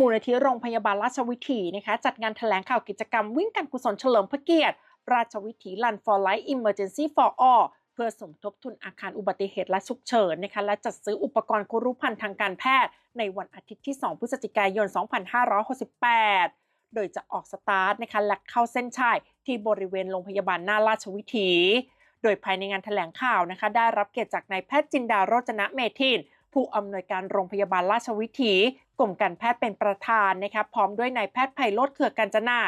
มูลนิธิโรงพยาบาลราชวิถีนะคะจัดงานแถลงข่าวกิจกรรมวิ่งการกุศลเฉลิมพระเกียรติ ราชวิถี Run for Life Emergency for All เพื่อสมทบทุนอาคารอุบัติเหตุและฉุกเฉินนะคะและจัดซื้ออุปกรณ์ครุภัณฑ์ทางการแพทย์ ในวันอาทิตย์ที่ 2 พฤศจิกายน 2568 โดยจะออกสตาร์ทนะคะและเข้าเส้นชัยที่บริเวณโรงพยาบาลหน้าราชวิถี โดยภายในงานแถลงข่าวนะคะได้รับเกียรติจากนายแพทย์จินดาโรจนะเมธินผู้อำนวยการโรงพยาบาลราชวิถี กรมการแพทย์เป็นประธานนะคะพร้อมด้วยนายแพทย์ไพโรธเขือกัญจนา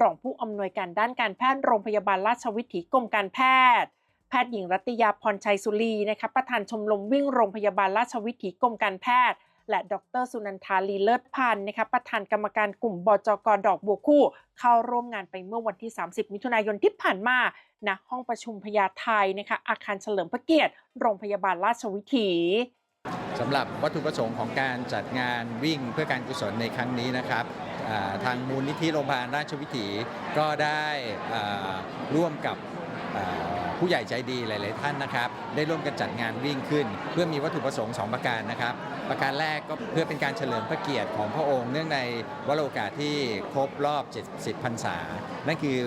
รองผู้อำนวยการด้านการแพทย์โรงพยาบาลราชวิถีกรมการแพทย์ แพทย์หญิงรัตยาพรชัยสุรีนะคะประธานชมรมวิ่งโรงพยาบาลราชวิถีกรมการแพทย์ และดรสุนันทาลีเลิศพันธ์นะคะประธานกรรมการกลุ่มบจกดอกบัวคู่ เข้าร่วมงานไปเมื่อวันที่ 30 มิถุนายนที่ผ่านมาณห้องประชุมพญาไทนะคะอาคารเฉลิมพระเกียรติ โรงพยาบาลราชวิถี สำหรับวัตถุประสงค์ของการจัดงานวิ่งเพื่อการกุศลในครั้งนี้นะครับอ่าทางมูลนิธิโรงพยาบาลราชวิถีก็ได้อ่าร่วมกับอ่า ผู้ใหญ่ใจดีหลาย ๆ ท่านนะครับ ได้ร่วมกันจัดงานวิ่งขึ้น เพื่อมีวัตถุประสงค์ 2 ประการนะครับ ประการแรกก็เพื่อเป็นการเฉลิมพระเกียรติของพระองค์ เนื่องในวโรกาสที่ครบรอบ 70พรรษา นั่นคือ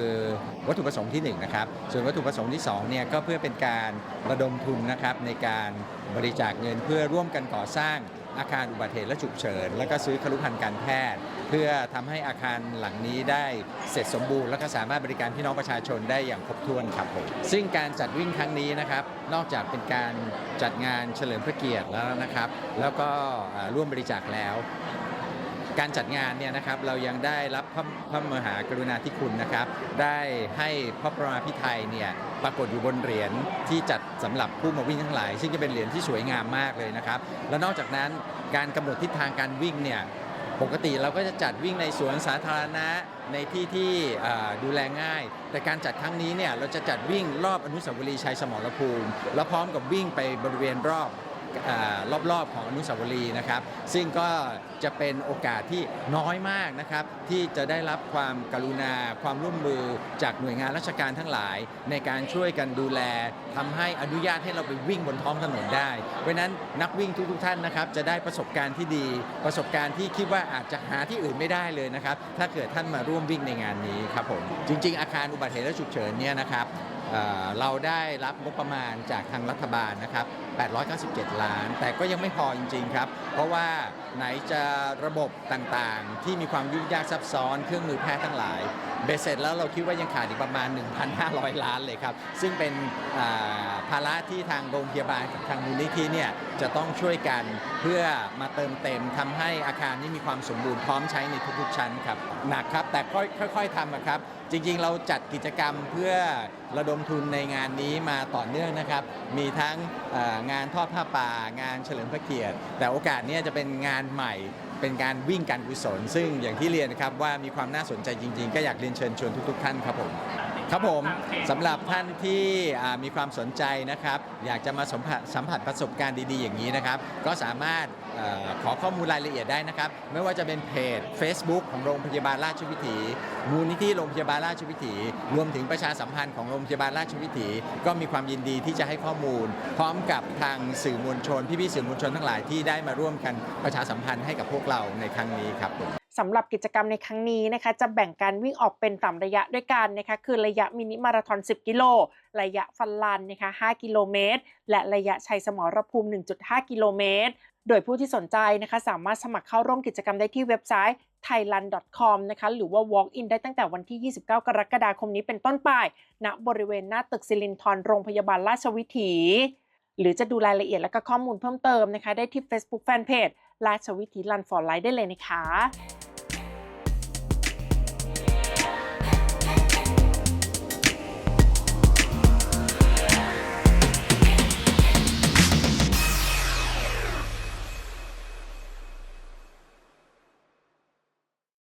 วัตถุประสงค์ที่ 1 นะครับ ส่วนวัตถุประสงค์ที่2เนี่ยก็เพื่อเป็นการระดมทุนนะครับในการบริจาคเงินเพื่อร่วมกันก่อสร้าง อาคารอุบัติเหตุและฉุกเฉิน แล้วก็ซื้อครุภัณฑ์การแพทย์ เพื่อทำให้อาคารหลังนี้ได้เสร็จสมบูรณ์ และก็สามารถบริการพี่น้องประชาชนได้อย่างครบถ้วนครับผมซึ่งการจัดวิ่งครั้งนี้นะครับนอกจากเป็นการจัดงานเฉลิมพระเกียรติแล้วนะครับ แล้วก็ร่วมบริจาคแล้ว การจัดงานเนี่ยนะครับเรายังได้รับพระพระมหากรุณาธิคุณนะครับ ได้ให้พระประมาพิไทยเนี่ยปรากฏอยู่บนเหรียญที่จัดสำหรับผู้มาวิ่งทั้งหลาย ซึ่งจะเป็นเหรียญที่สวยงามมากเลยนะครับ แล้วนอกจากนั้นการกำหนดทิศทางการวิ่งเนี่ยปกติเราก็จะจัดวิ่งในสวนสาธารณะในที่ที่ดูแลง่าย แต่การจัดครั้งนี้เนี่ยเราจะจัดวิ่งรอบอนุสาวรีย์ชัยสมรภูมิ แล้วพร้อมกับวิ่งไปบริเวณรอบ รอบๆของอนุสาวรีย์นะครับ ซึ่งก็จะเป็นโอกาสที่น้อยมากนะครับ ที่จะได้รับความกรุณาความร่วมมือจากหน่วยงานราชการทั้งหลาย ในการช่วยกันดูแลทำให้อนุญาตให้เราไปวิ่งบนท้องถนนได้ เพราะฉะนั้นนักวิ่งทุกๆท่านนะครับจะได้ประสบการณ์ที่ดี ประสบการณ์ที่คิดว่าอาจจะหาที่อื่นไม่ได้เลยนะครับ ถ้าเกิดท่านมาร่วมวิ่งในงานนี้ครับผมจริง ๆ อาคารอุบัติเหตุและฉุกเฉินเนี่ยนะครับ เราได้รับงบประมาณจากทางรัฐบาลนะครับ 897 ล้าน แต่ก็ยังไม่พอจริง ๆ ครับ เพราะว่าไหนจะระบบต่างๆ ที่มีความยุ่งยากซับซ้อนเครื่องมือแพทย์ทั้งหลาย เบสเสร็จแล้วเราคิดว่ายังขาดอีกประมาณ 1,500 ล้านเลยครับ ซึ่งเป็นภาระที่ทางโรงพยาบาลกับทางมูลนิธิเนี่ยจะต้องช่วยกัน พื่อมาเติมเต็มทำให้อาคารนี้มีความสมบูรณ์พร้อมใช้ในทุกๆชั้นครับหนักครับแต่ค่อยๆทำอะครับ จริงๆ เราจัดกิจกรรมเพื่อระดมทุนในงานนี้มาต่อเนื่องนะครับ มีทั้งงานทอดผ้าป่า งานเฉลิมพระเกียรติ แต่โอกาสนี้จะเป็นงานใหม่เป็นการวิ่งการกุศล ซึ่งอย่างที่เรียนนะครับว่ามีความน่าสนใจจริง ๆ ก็อยากเรียนเชิญชวนทุก ๆ ท่านครับผม ครับผมสำหรับท่านที่มีความสนใจนะครับ อยากจะมาสัมผัสสัมผัสประสบการณ์ดีๆอย่างนี้นะครับ ก็สามารถอขอข้อมูลรายละเอียดได้นะครับ ไม่ว่าจะเป็นเพจ Facebook ของโรงพยาบาลราชวิถี มูลนิธิโรงพยาบาลราชวิถี รวมถึงประชาสัมพันธ์ของโรงพยาบาลราชวิถี ก็มีความยินดีที่จะให้ข้อมูล พร้อมกับทางสื่อมวลชนพี่ๆสื่อมวลชนทั้งหลายที่ได้มาร่วมกันประชาสัมพันธ์ให้กับพวกเราในครั้งนี้ครับผม สำหรับกิจกรรมในครั้งนี้นะคะ จะแบ่งการวิ่งออกเป็นสามระยะด้วยกันนะคะ คือระยะมินิมาราธอน 10 กิโล ระยะฟันลันนะคะ 5 กิโลเมตร และระยะชัยสมรภูมิ 1.5 กิโลเมตร โดยผู้ที่สนใจนะคะ สามารถสมัครเข้าร่วมกิจกรรมได้ที่เว็บไซต์ thailand.com นะคะ หรือว่า walk in ได้ตั้งแต่วันที่ 29 กรกฎาคมนี้เป็นต้นไปณบริเวณหน้าตึกซิลินทรโรงพยาบาลราชวิถี หรือจะดูรายละเอียดและก็ข้อมูลเพิ่มเติมนะคะ ได้ที่ Facebook Fanpage ราชวิถี Run for Life ได้เลยนะคะ